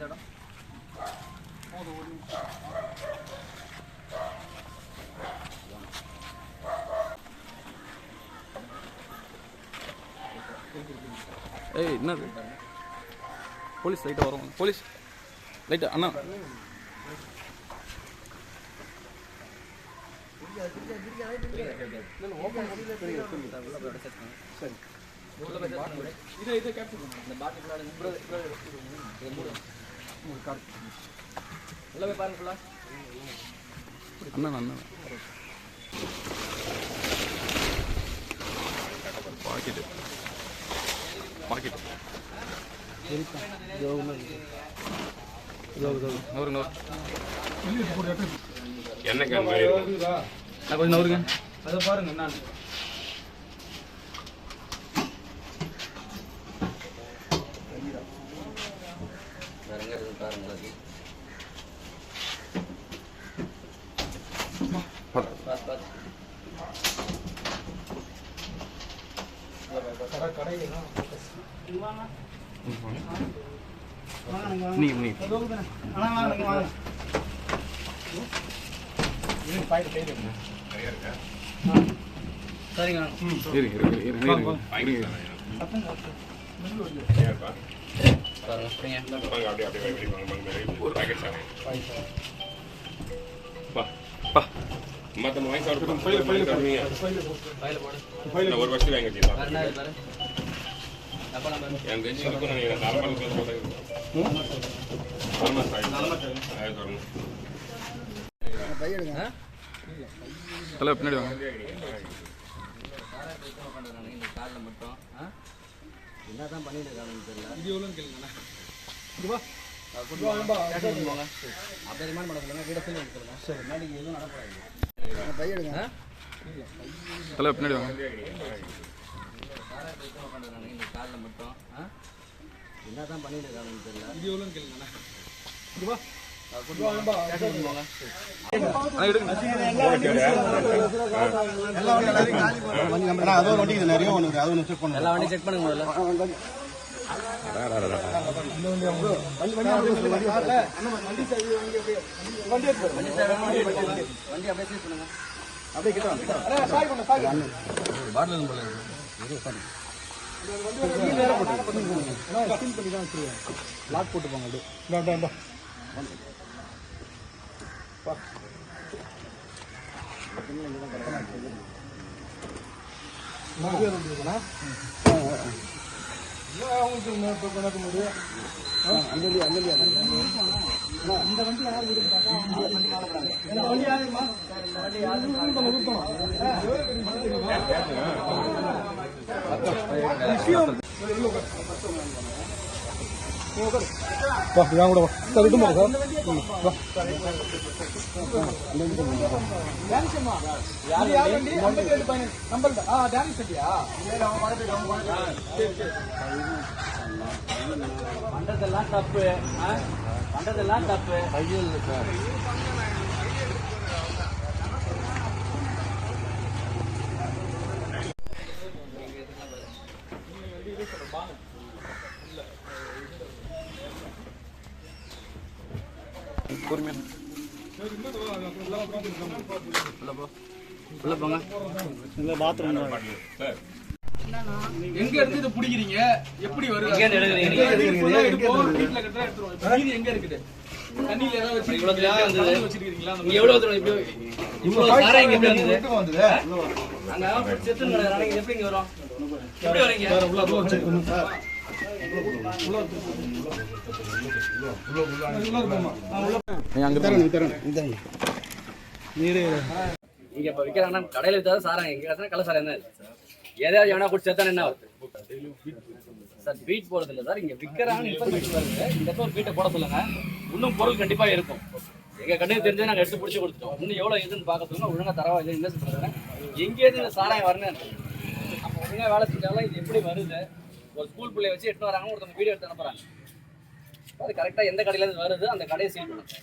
எந்த இடம் ஏய் என்னது போலீஸ் லைட்டாக வரும் போலீஸ் லைட்டாக அண்ணா இதை இதை கேப்சர் பண்ணுங்க இந்த பாட்டில் இதை மூடு உள்ள போய் பாருங்க ஃபுல்லாக அண்ணா அண்ணா பாக்கெட்டு. பாக்கெட் நவரு நவரு என்ன கேன் மாதிரி இருக்கும் நான் கொஞ்சம் நவருங்க அதை பாருங்க நான் வேற எங்க இருக்கு பாருங்க எல்லாத்தையும். பாத்து, பாத்து. நீ நீ சரிங்க இரு இரு இரு இரு இரு இரு ஏன்பா? பாருங்க சரிங்க வாங்க அப்படியே அப்படியே வாங்க வாங்க வெளியே ஒரு மற்ற வாங்கி சாப்பிடுங்க பையில பையில சாப்பிடுவீங்க பையில போடு இந்த ஒரு வருஷத்துக்கு வாங்கி வச்சுக்கலாம் வேற என்ன இது பாரு அப்ப நம்ம என் தெரிஞ்சு இருக்கும் நார்மல் நார்மல் தலை பின்னாடி வாங்க ஆ? என்னதான் பண்ணிட்டு இருக்காங்கன்னு தெரியல இது எவ்வளோன்னு கேளுங்கண்ணா போங்க. அப்படியே ரிமாண்ட் பண்ண சொல்லுங்க வீட சொல்லி சொல்லுங்க சரி முன்னாடி எதுவும் நடக்கூடாது? தலை பின்னாடி வாங்க காலில் மட்டும் பண்ணிட்டு இருக்காங்கன்னு தெரியல இது எவ்வளோன்னு கேளுங்கண்ணா வாங்க. போங்க எல்லா வண்டியும் செக் பண்ணுங்க வண்டி அப்படியே. சீஸ் பண்ணுங்க பண்றதெல்லாம் தப்பு ஆ? பண்றதெல்லாம் தப்பு பொறுமையா உள்ள போங்க சார் எங்க இருந்து இதை பிடிக்கிறீங்க எப்படி வருது எங்க இருந்து எடுக்குறீங்க? இது full ஆ எடுப்போம், வீட்டுல கட்டுறா எடுத்துருவோம். இப்ப மீதி எங்க இருக்குது தண்ணியில ஏதாவது வச்சிருக்கீங்களா? இவ்வளவு தூரம் கலந்து அந்த இங்க மாதிரி. எவ்வளவு தூரம் இப்படி இவ்வளவு சாரம் இங்க எப்படி அங்க செத்து கிடக்குறாங்க. இங்க எப்படி இங்க வரும் எப்படி வரீங்க நீ அங்கே இங்க இப்ப விக்கிறாங்கன்னா கடையில வித்தாதான் சாரம் எங்க கள்ள சாரம் என்ன இருக்கு? ஏதாவது எவனா குடிச்சு செத்தான என்ன ஆகுது? சார் பீட் போறது இல்ல சார். இங்க விக்கிறாங்க இன்ஃபர்மேஷன் வருது. இந்த இடத்துல ஒரு பீட்டை போட சொல்லுங்க. இன்னும் பொருள் கண்டிப்பா இருக்கும். எங்க கண்ணுக்கு தெரிஞ்சு நாங்க எடுத்து பிடிச்சி கொடுத்துட்டோம். இன்னும் எவ்வளவு இதுன்னு பார்க்க சொல்லுங்க. ஒழுங்கா தரவா இல்லை இன்வெஸ்ட் பண்ணுறேன் எங்கேயிருந்து இந்த சாராயம் வரணும் நம்ம ஒழுங்கா வேலை செஞ்சாலும் இது எப்படி வருது? ஒரு ஸ்கூல் பிள்ளைய வச்சு எட்டு வராங்க ஒருத்தவங்க வீடியோ எடுத்து அனுப்புறாங்க. அது கரெக்டா எந்த கடையில இருந்து வருது அந்த கடையை சீல் பண்ணுங்க.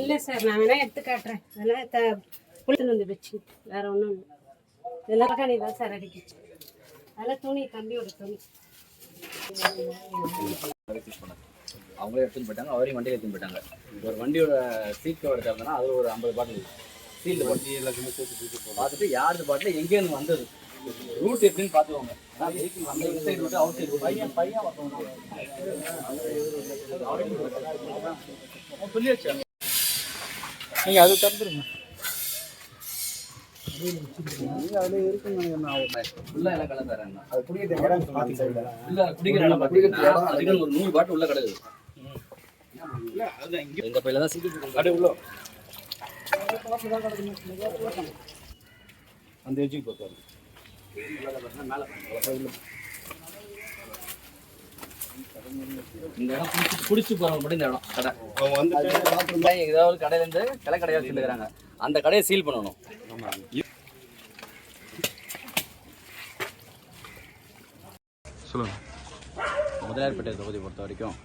இல்ல சார் நான் வேணா எடுத்து காட்டுறேன். புளித்து வந்து வச்சு வேற ஒன்றும் இல்லை. இதெல்லாம் கனி தான் சார் அடிக்கிச்சு அதெல்லாம் துணி தம்பியோட துணி. அவங்களே எடுத்துன்னு போயிட்டாங்க அவரையும் வண்டியில் எடுத்துன்னு போயிட்டாங்க. ஒரு வண்டியோட சீட் கவர் திறந்தனா அது ஒரு ஐம்பது பாட்டில் சீல் வண்டி எல்லாத்தையுமே சேர்த்து பார்த்துட்டு யாருது பாட்டில் எங்கேருந்து வந்தது? ரூட் எப்படின்னு பார்த்துக்கோங்க. அவுட் சைடு பையன் பையன் சொல்லியாச்சு. நீங்கள் அது திறந்துருங்க உள்ள எல்லாம் கலர் அது இல்ல குடிக்கிற இடம் அதுக்கு ஒரு நூறு பாட்டு உள்ள கிடக்குது இந்த பையில தான் கடை உள்ள அந்த எஜுக்கு இந்த இடம் குடிச்சு போறவங்க மட்டும் இந்த இடம் கடை ஏதாவது ஒரு கடையில இருந்து கிளை கடையா சொல்லுறாங்க அந்த கடையை சீல் பண்ணணும். சொல்லுங்க. முதலியார்பேட்டை தொகுதி பொறுத்த வரைக்கும்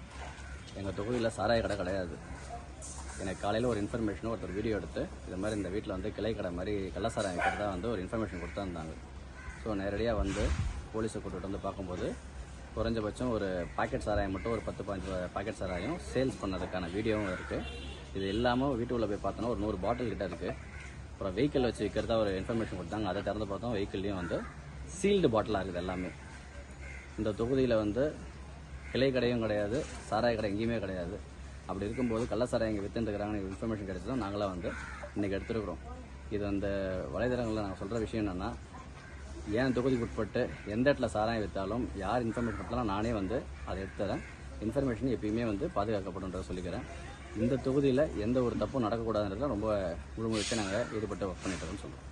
எங்கள் தொகுதியில் சாராய கடை கிடையாது. எனக்கு காலையில் ஒரு இன்ஃபர்மேஷன் ஒருத்தர் வீடியோ எடுத்து இது மாதிரி இந்த வீட்டில் வந்து கிளை கடை மாதிரி கள்ளசாராயம் இருக்கிறதா வந்து ஒரு இன்ஃபர்மேஷன் கொடுத்துருந்தாங்க ஸோ நேரடியாக வந்து போலீஸை கூட்டிகிட்டு வந்து பார்க்கும்போது குறைஞ்சபட்சம் ஒரு பாக்கெட் சாராயம் மட்டும் ஒரு பத்து பதினஞ்சு பாக்கெட் சாராயம் சேல்ஸ் பண்ணதுக்கான வீடியோவும் இருக்குது இது இல்லாமல் வீட்டுக்குள்ளே போய் பார்த்தோன்னா ஒரு நூறு பாட்டில் கிட்ட இருக்குது அப்புறம் வெஹிக்கிள் வச்சு விற்கிறதா ஒரு இன்ஃபர்மேஷன் கொடுத்தாங்க. அதை திறந்து பார்த்தோம் வெஹிக்கிள்லேயும் வந்து சீல்டு பாட்டிலாக இருக்குது எல்லாமே. இந்த தொகுதியில் வந்து கிளை கடையும் கிடையாது சாராய கடை எங்கேயுமே கிடையாது. அப்படி இருக்கும்போது கள்ளசாராயம் இங்கே வித்துட்டுருக்காங்கன்னு இன்ஃபர்மேஷன் கிடைச்சதும் நாங்களாம் வந்து இன்றைக்கி எடுத்துருக்குறோம். இது அந்த வலைதளங்களில் நாங்கள் சொல்கிற விஷயம் என்னென்னா ஏன் தொகுதிக்கு உட்பட்டு எந்த இடத்துல சாராயம் விற்றாலும் யார் இன்ஃபர்மேஷன் கொடுத்தாலும் நானே வந்து அதை எடுத்துறேன் இன்ஃபர்மேஷன் எப்பயுமே வந்து பாதுகாக்கப்படுன்றதை சொல்லிக்கிறேன். இந்த தொகுதியில் எந்த ஒரு தப்பும் நடக்கக்கூடாதுன்றதுல ரொம்ப முழு நாங்கள் ஈடுபட்டு ஒர்க் பண்ணிட்டு இருக்கோம்னு சொல்லுவோம்